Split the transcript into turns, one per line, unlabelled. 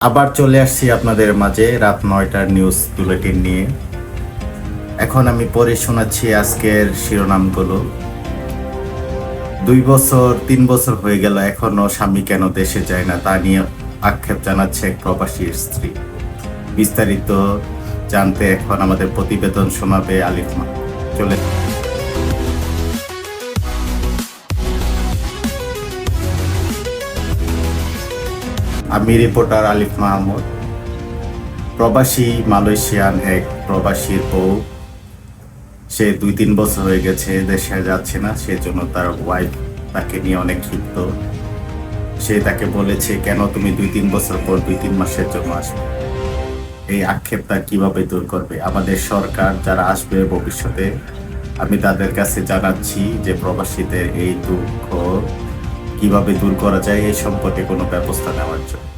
আবার চলে আসছি আপনাদের মাঝে রাত নয়টার নিউজ বুলেটিন নিয়ে। এখন আমি পড়ে শোনাচ্ছি আজকের শিরোনামগুলো। দুই বছর, তিন বছর হয়ে গেল, এখনও স্বামী কেন দেশে যায় না তা নিয়ে আক্ষেপ জানাচ্ছে এক প্রবাসীর স্ত্রী। বিস্তারিত জানতে এখন আমাদের প্রতিবেদন শোনাবে আলিফ মা। চলে আমি রিপোর্টার আলিফ মাহমুদ, প্রবাসী মালয়েশিয়ান এক প্রবাসীর বউ। সে দুই তিন বছর হয়ে গেছে, দেশে যাচ্ছে না, সেজন্য তার ওয়াইফ তাকে নিয়ে অনেক ক্ষিপ্ত। সে তাকে বলেছে, কেন তুমি দুই তিন বছর পর দুই তিন মাসের জন্য আসবে? এই আক্ষেপটা কীভাবে দূর করবে? আমাদের সরকার যারা আসবে ভবিষ্যতে, আমি তাদের কাছে জানাচ্ছি যে প্রবাসীদের এই দুঃখ কীভাবে দূর করা যায় এই সম্পর্কে কোনো ব্যবস্থা নেওয়ার জন্য।